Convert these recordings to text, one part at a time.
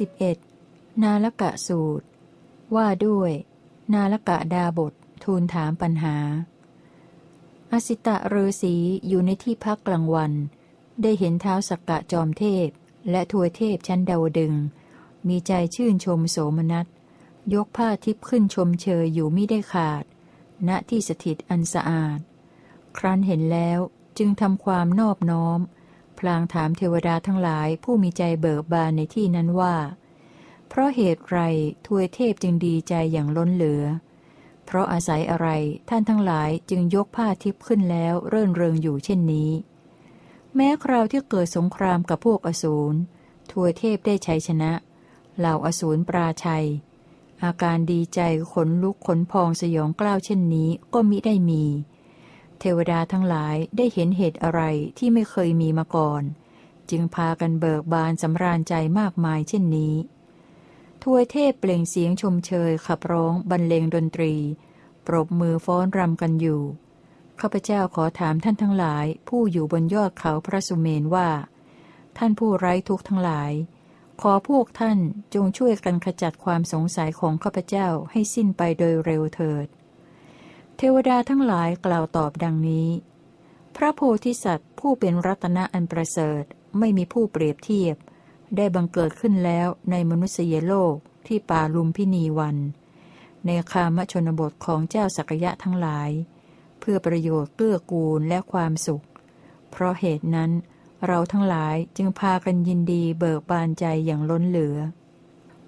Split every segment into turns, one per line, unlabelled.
11. นาลกะสูตร ว่าด้วย นาลกะดาบททูลถามปัญหา อสิตะเรศีอยู่ในที่พักกลางวัน ได้เห็นเท้าสักกะจอมเทพ และทวยเทพชั้นดาวดึง มีใจชื่นชมโสมนัส ยกผ้าทิพขึ้นชมเชยอยู่ไมิได้ขาด ณที่สถิตอันสะอาด ครั้นเห็นแล้วจึงทำความนอบน้อม พลางถามเทวดาทั้งหลายผู้มีใจเบิกบานในที่นั้นว่า เพราะเหตุไรทวยเทพจึงดีใจอย่างล้นเหลือ เพราะอาศัยอะไรท่านทั้งหลายจึงยกผ้าทิพขึ้นแล้วเรื่นเริงอยู่เช่นนี้ แม้คราวที่เกิดสงครามกับพวกอสูรทวยเทพได้ชัยชนะ เหล่าอสูรปราชัย อาการดีใจขนลุกขนพองสยองกล้าวเช่นนี้ก็มิได้มี เทวดาทั้งหลายได้เห็นเหตุอะไรที่ไม่เคยมีมาก่อน จึงพากันเบิกบานสำราญใจมากมายเช่นนี้ ทวยเทพเปล่งเสียงชมเชยขับร้องบรรเลงดนตรี ปรบมือฟ้อนรำกันอยู่ข้าพเจ้าขอถามท่านทั้งหลาย ผู้อยู่บนยอดเขาพระสุเมนว่า ท่านผู้ไร้ทุกข์ทั้งหลาย ขอพวกท่านจงช่วยกันขจัดความสงสัยของข้าพเจ้าให้สิ้นไปโดยเร็วเถิด เทวดาทั้งหลายกล่าวตอบดังนี้ พระโพธิสัตว์ผู้เป็นรัตนะอันประเสริฐไม่มีผู้เปรียบเทียบ ได้บังเกิดขึ้นแล้วในมนุษยโลกที่ป่าลุมพินีวัน ในคามชนบทของเจ้าสักยะทั้งหลาย เพื่อประโยชน์เกื้อกูลและความสุข เพราะเหตุนั้นเราทั้งหลายจึงพากันยินดีเบิกบานใจอย่างล้นเหลือ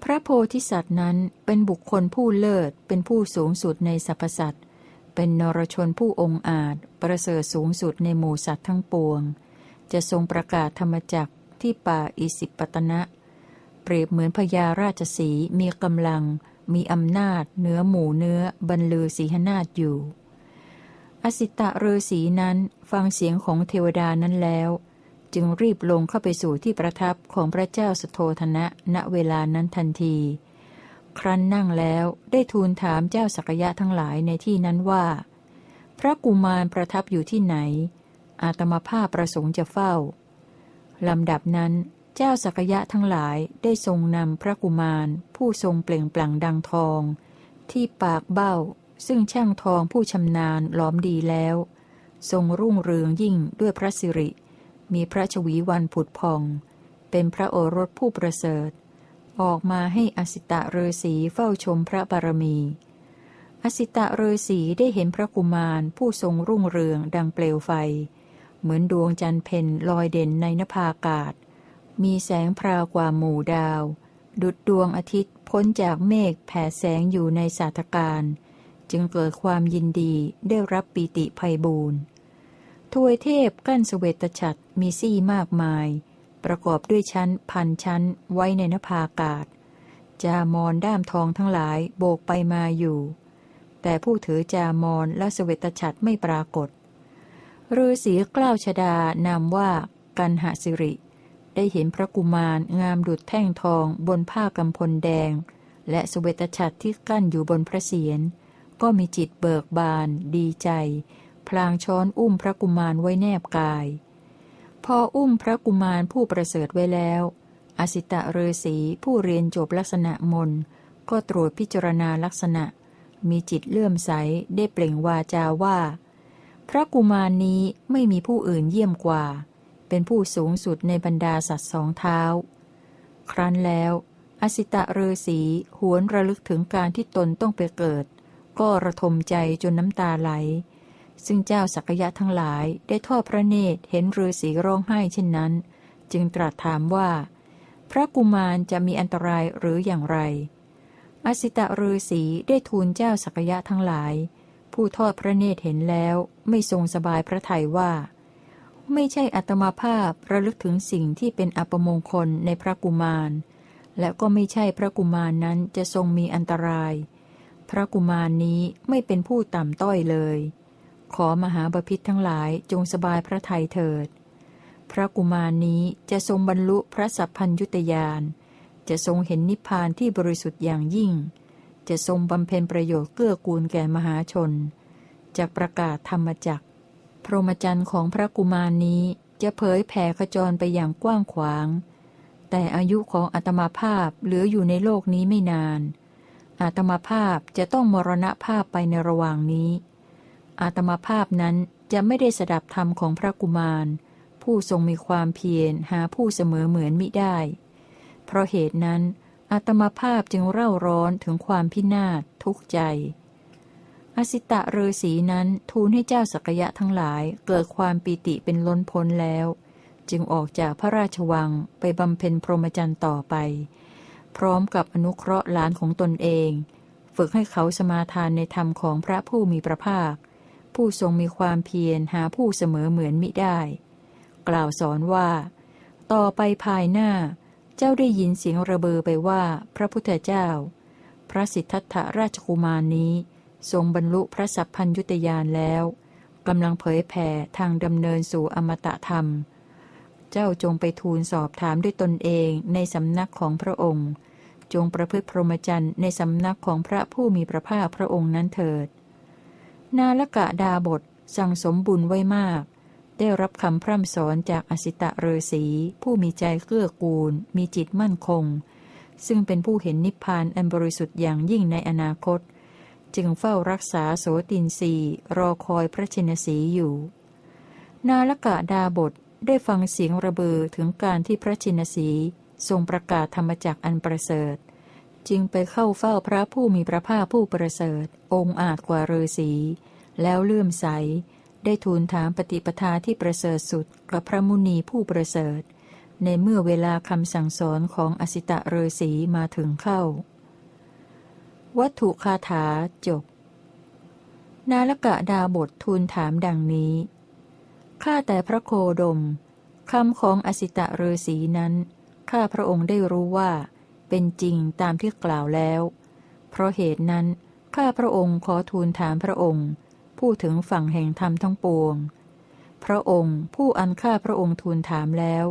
พระโพธิสัตว์นั้นเป็นบุคคลผู้เลิศเป็นผู้สูงสุดในสรรพสัตว์ เป็นนรชนผู้องอาจ ประเสริฐสูงสุดในหมู่สัตว์ทั้งปวง จะทรงประกาศธรรมจักที่ป่าอิสิปตนะ เปรียบเหมือนพญาราชสีมีกำลัง มีอำนาจเนื้อหมูเนื้อบรรลือสีหนาฏอยู่ อสิตะเรศีนั้นฟังเสียงของเทวดานั้นแล้ว จึงรีบลงเข้าไปสู่ที่ประทับของพระเจ้าสโทธนะณเวลานั้นทันที ครั้นนั่งแล้วได้ทูลถามเจ้าสักยะทั้งหลายในที่นั้นว่า พระกุมารประทับอยู่ที่ไหน อาตมาภาพประสงค์จะเฝ้าลำดับนั้นเจ้าสักยะทั้งหลายได้ทรงนำพระกุมาร ผู้ทรงเปล่งปลั่งดังทอง ที่ปากเบ้า ซึ่งช่างทองผู้ชำนาญล้อมดีแล้ว ทรงรุ่งเรืองยิ่งด้วยพระสิริ มีพระชวีวันผุดพอง เป็นพระโอรสผู้ประเสริฐ ออกมาให้อสิตะเรศีเฝ้าชมพระบารมี อสิตะเรศีได้เห็นพระกุมารผู้ทรงรุ่งเรืองดังเปลวไฟ เหมือนดวงจันทร์เพ็ญลอยเด่นในนภาอากาศ มีแสงพราวกว่าหมู่ดาว ดุดดวงอาทิตย์พ้นจากเมฆแผ่แสงอยู่ในสาธการ จึงเกิดความยินดีได้รับปีติภัยบูรณ์ทวยเทพกั้นสเวตฉัตรมีซี่มากมาย ประกอบด้วยชั้น พันชั้น ไว้ในนภาอากาศ จามอนด้ามทองทั้งหลายโบกไปมาอยู่ แต่ผู้ถือจามอนและสเวตฉัตรไม่ปรากฏฤาษีกล้าวชดานามว่ากันหสิริ ได้เห็นพระกุมาร งามดุจแท่งทองบนผ้ากำพลแดง และสเวตฉัตรที่กั้นอยู่บนพระเศียรก็มีจิตเบิกบาน ดีใจ พลางช้อนอุ้มพระกุมารไว้แนบกาย พออุ้มพระกุมารผู้ประเสริฐไว้แล้ว อสิตะเรศีผู้เรียนจบลักษณะมนก็ตรวจพิจารณาลักษณะ มีจิตเลื่อมใสได้เปล่งวาจาว่า พระกุมารนี้ไม่มีผู้อื่นเยี่ยมกว่า เป็นผู้สูงสุดในบรรดาสัตว์สองเท้า ครั้นแล้ว อสิตะเรศีหวนระลึกถึงการที่ตนต้องไปเกิด ก็ระทมใจจนน้ำตาไหล ซึ่งเจ้าสักยะทั้งหลายได้ทอดพระเนตรเห็นฤาษีร้องไห้เช่นนั้น จึงตรัสถามว่า พระกุมารจะมีอันตรายหรืออย่างไร อสิตะฤาษีได้ทูลเจ้าสักยะทั้งหลาย ผู้ทอดพระเนตรเห็นแล้วไม่ทรงสบายพระทัยว่า ไม่ใช่อัตมาภาพระลึกถึงสิ่งที่เป็นอัปมงคลในพระกุมาร และก็ไม่ใช่พระกุมารนนั้นจะทรงมีอันตราย พระกุมารนี้ไม่เป็นผู้ต่ำต้อยเลย ขอมหาบพิษทั้งหลายจงสบายพระทัยเถิด พระกุมารนี้จะทรงบรรลุพระสัพพัญยุตยาน จะทรงเห็นนิพพานที่บริสุทธิ์อย่างยิ่ง จะทรงบำเพ็ญประโยชน์เกื้อกูลแก่มหาชนจะประกาศธรรมจักพรหมจรรย์ของพระกุมารนี้จะเผยแผ่ขจรไปอย่างกว้างขวาง แต่อายุของอาตมาภาพเหลืออยู่ในโลกนี้ไม่นาน อาตมาภาพจะต้องมรณภาพไปในระหว่างนี้ อาตมาภาพนั้นจะไม่ได้สดับธรรมของพระกุมาร ผู้ทรงมีความเพียรหาผู้เสมอเหมือนมิได้ เพราะเหตุนั้นอาตมาภาพจึงเร่าร้อนถึงความพินาศทุกข์ใจ อสิตะเรศีนั้นทูลให้เจ้าสักยะทั้งหลายเกิดความปีติเป็นล้นพ้นแล้ว จึงออกจากพระราชวังไปบำเพ็ญพรหมจรรย์ต่อไป พร้อมกับอนุเคราะห์หลานของตนเอง ฝึกให้เขาสมาทานในธรรมของพระผู้มีพระภาค ผู้ทรงมีความเพียรหาผู้เสมอเหมือนมิได้ กล่าวสอนว่า ต่อไปภายหน้า เจ้าได้ยินเสียงระเบอไปว่าพระพุทธเจ้า พระสิทธัตถราชกุมารนี้ ทรงบรรลุพระสัพพัญยุตยานแล้วกำลังเผยแผ่ทางดำเนินสู่อมตะธรรม เจ้าจงไปทูลสอบถามด้วยตนเองในสำนักของพระองค์ จงประพฤติพรหมจรรย์ในสำนักของพระผู้มีพระภาคพระองค์นั้นเถิด นาลกะดาบทสั่งสมบุญไว้มาก ได้รับคำพร่ำสอนจากอสิตะเรศีผู้มีใจเกื้อกูล มีจิตมั่นคง ซึ่งเป็นผู้เห็นนิพพานอันบริสุทธิ์อย่างยิ่งในอนาคต จึงเฝ้ารักษาโสตินรีรอคอยพระชินสีอยู่ นาลกะดาบทได้ฟังเสียงระเบือถึงการที่พระชินสีทรงประกาศธรรมจักอันประเสริฐ จึงไปเข้าเฝ้าพระผู้มีพระภาคผู้ประเสริฐ องค์อาจกว่าเรศีแล้วเลื่อมใส ได้ทูลถามปฏิปทาที่ประเสริฐสุดกับพระมุนีผู้ประเสริฐ ในเมื่อเวลาคำสั่งสอนของอสิตะเรศีมาถึงเข้า วัตถุคาถาจบ นาลกะดาบททูลถามดังนี้ข้าแต่พระโคดมคำของอสิตะเรศีนั้นข้าพระองค์ได้รู้ว่า เป็นจริงตามที่กล่าวแล้ว เพราะเหตุนั้น ข้าพระองค์ขอทูลถามพระองค์ ผู้ถึงฝั่งแห่งธรรมทั้งปวง พระองค์ผู้อันข้าพระองค์ทูลถามแล้ว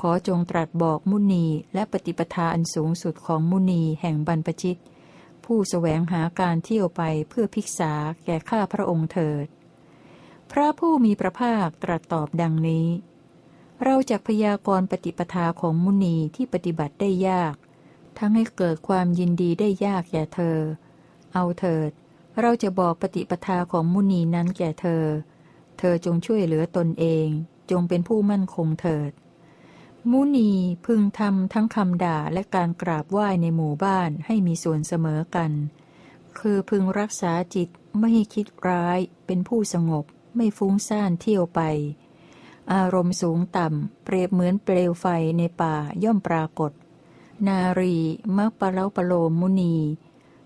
ขอจงตรัสบอกมุนีและปฏิปทาอันสูงสุดของมุนีแห่งบรรพชิต ผู้สแสวงหาการเที่ยวไปเพื่อภิกษาแก่ข้าพระองค์เถิด พระผู้มีพระภาคตรัสตอบดังนี้เราจะพยากรณ์ปฏิปทาของมุนีที่ปฏิบัติได้ยาก ทั้งให้เกิดความยินดีได้ยากแก่เธอ เอาเถิด เราจะบอกปฏิปทาของมุนีนั้นแก่เธอ เธอจงช่วยเหลือตนเอง จงเป็นผู้มั่นคงเถิด มุนีพึงทำทั้งคำด่าและการกราบไหว้ในหมู่บ้านให้มีส่วนเสมอกัน คือพึงรักษาจิตไม่ให้คิดร้าย เป็นผู้สงบ ไม่ฟุ้งซ่านเที่ยวไป อารมณ์สูงต่ำ เปรียบเหมือนเปลวไฟในป่าย่อมปรากฏ นารีมักปะเล้าปะโลมมุนี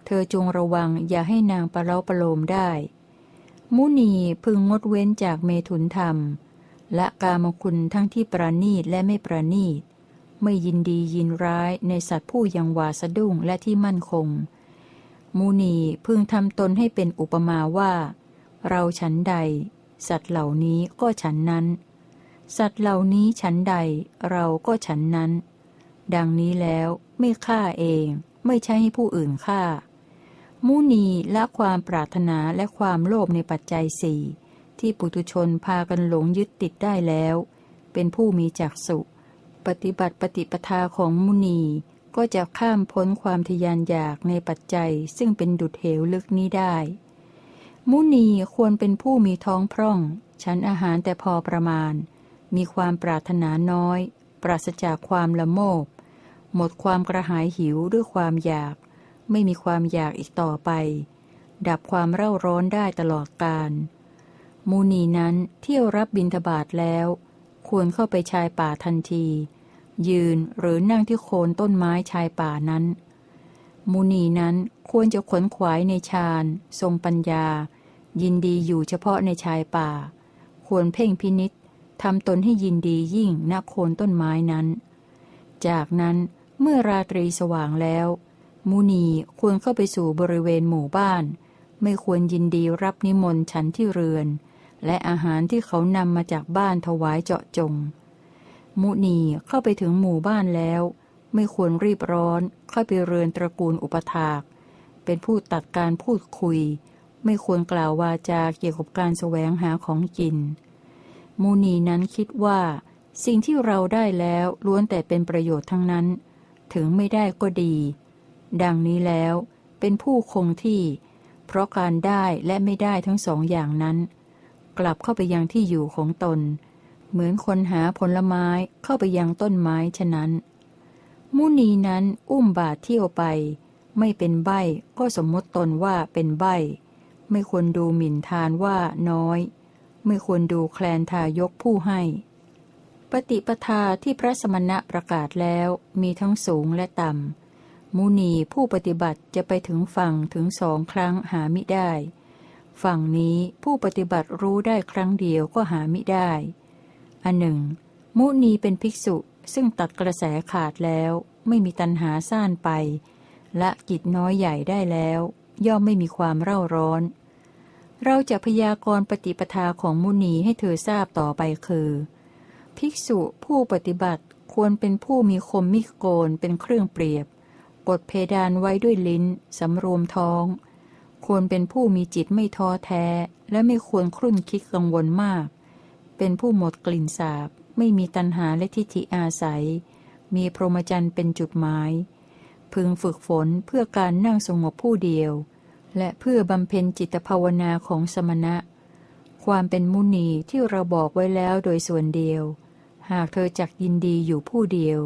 เธอจงระวังอย่าให้นางปะเล้าปะโลมได้ มุนีพึงงดเว้นจากเมถุนธรรม และกามคุณทั้งที่ประณีตและไม่ประณีต ไม่ยินดียินร้ายในสัตว์ผู้ยังวาสะดุ้งและที่มั่นคง มุนีพึงทำตนให้เป็นอุปมาว่า เราฉันใด สัตว์เหล่านี้ก็ฉันนั้น สัตว์เหล่านี้ฉันใดเราก็ฉันนั้น ดังนี้แล้วไม่ฆ่าเอง ไม่ใช่ให้ผู้อื่นฆ่า มุนีละความปรารถนาและความโลภในปัจจัยสี่ที่ปุถุชนพากันหลงยึดติดได้แล้ว เป็นผู้มีจักสุปฏิบัติปฏิปทาของมุนีก็จะข้ามพ้นความทยานอยากในปัจจัยซึ่งเป็นดุดเหวลึกนี้ได้ มุนีควรเป็นผู้มีท้องพร่องฉันอาหารแต่พอประมาณ มีความปรารถนาน้อย ปราศจากความละโมบ หมดความกระหายหิวด้วยความอยาก ไม่มีความอยากอีกต่อไป ดับความเร่าร้อนได้ตลอดกาลมูนีนั้นเที่ยวรับบิณฑบาตแล้ว ควรเข้าไปชายป่าทันที ยืนหรือนั่งที่โคนต้นไม้ชายป่านั้น มูนีนั้นควรจะขนขวายในฌานทรงปัญญา ยินดีอยู่เฉพาะในชายป่า ควรเพ่งพินิษทำตนให้ยินดียิ่งณโคนต้นไม้นั้น จากนั้น เมื่อราตรีสว่างแล้ว มุนีควรเข้าไปสู่บริเวณหมู่บ้าน ไม่ควรยินดีรับนิมนต์ฉันที่เรือน และอาหารที่เขานำมาจากบ้านถวายเจาะจง มุนีเข้าไปถึงหมู่บ้านแล้ว ไม่ควรรีบร้อนเข้าไปเรือนตระกูลอุปถาก เป็นผู้ตัดการพูดคุย ไม่ควรกล่าววาจาเกี่ยวกับการแสวงหาของกิน มุนีนั้นคิดว่า สิ่งที่เราได้แล้วล้วนแต่เป็นประโยชน์ทั้งนั้น ถึงไม่ได้ก็ดี ดังนี้แล้วเป็นผู้คงที่ เพราะการได้และไม่ได้ทั้งสองอย่างนั้น กลับเข้าไปยังที่อยู่ของตน เหมือนคนหาผลไม้เข้าไปยังต้นไม้ฉะนั้น มุนีนั้นอุ้มบาทเที่ยวไป ไม่เป็นใบก็สมมติตนว่าเป็นใบไม่ควรดูหมิ่นทานว่าน้อย ไม่ควรดูแคลนทายกผู้ให้ ปฏิปทาที่พระสมณะประกาศแล้วมีทั้งสูงและต่ำ มุนีผู้ปฏิบัติจะไปถึงฝั่งถึงสองครั้งหามิได้ ฝั่งนี้ผู้ปฏิบัติรู้ได้ครั้งเดียวก็หามิได้ อันหนึ่ง มุนีเป็นภิกษุซึ่งตัดกระแสขาดแล้วไม่มีตัณหาซ่านไปและจิตน้อยใหญ่ได้แล้ว ย่อมไม่มีความเร่าร้อน เราจะพยากรณ์ปฏิปทาของมุนีให้เธอทราบต่อไปคือ ภิกษุผู้ปฏิบัติควรเป็นผู้มีคมมิโกนเป็นเครื่องเปรียบ กดเพดานไว้ด้วยลิ้น สำรวมท้อง ควรเป็นผู้มีจิตไม่ท้อแท้ และไม่ควรครุ่นคิดกังวลมาก เป็นผู้หมดกลิ่นสาบ ไม่มีตัณหาและทิฏฐิอาศัย มีพรหมจรรย์เป็นจุดหมาย พึงฝึกฝนเพื่อการนั่งสงบผู้เดียว และเพื่อบำเพ็ญจิตภาวนาของสมณะ ความเป็นมุนีที่เราบอกไว้แล้วโดยส่วนเดียว หากเธอจักยินดีอยู่ผู้เดียว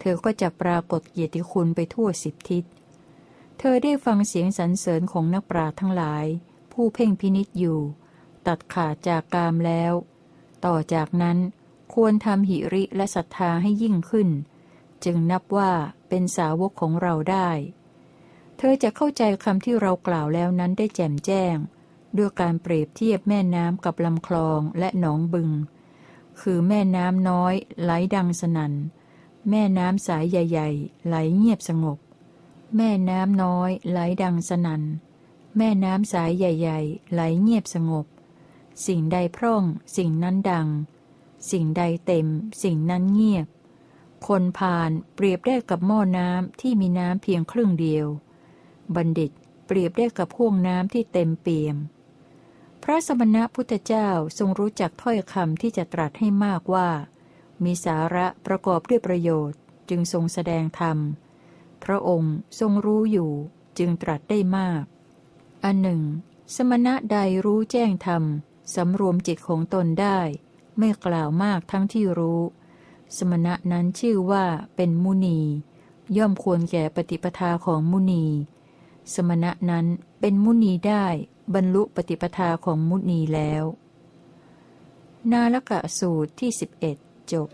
เธอก็จะปรากฏเกียรติคุณไปทั่วสิบทิศ เธอได้ฟังเสียงสรรเสริญของนักปราชญ์ทั้งหลาย ผู้เพ่งพินิษอยู่ ตัดขาดจากกามแล้ว ต่อจากนั้นควรทำหิริและศรัทธาให้ยิ่งขึ้น จึงนับว่าเป็นสาวกของเราได้ เธอจะเข้าใจคำที่เรากล่าวแล้วนั้นได้แจ่มแจ้ง ด้วยการเปรียบเทียบแม่น้ำกับลำคลองและหนองบึง คือแม่น้ำน้อย ไหลดังสนัน่น แม่น้ำสายใหญ่ ๆ ไหลเงียบสงบ แม่น้ำน้อย ไหลดังสนัน่น แม่น้ำสายใหญ่ ๆ ไหลเงียบสงบ สิ่งใดพร่อง สิ่งนั้นดัง สิ่งใดเต็ม สิ่งนั้นเงียบ คนผ่านเปรียบได้กับหม้อน้ำที่มีน้ำเพียงครึ่งเดียว บัณฑิตเปรียบได้กับพ่วงน้ำที่เต็มเปี่ยม พระสมณะพุทธเจ้าทรงรู้จักถ้อยคำที่จะตรัสให้มากว่า มีสาระประกอบด้วยประโยชน์ จึงทรงแสดงธรรม พระองค์ทรงรู้อยู่จึงตรัสได้มาก อันหนึ่ง สมณะใดรู้แจ้งธรรมสำรวมจิตของตนได้ ไม่กล่าวมากทั้งที่รู้ สมณะนั้นชื่อว่าเป็นมุนี ย่อมควรแก่ปฏิปทาของมุนี สมณะนั้นเป็นมุนีได้ บรรลุปฏิปทาของมุนีแล้ว นาลกะสูตรที่11จบ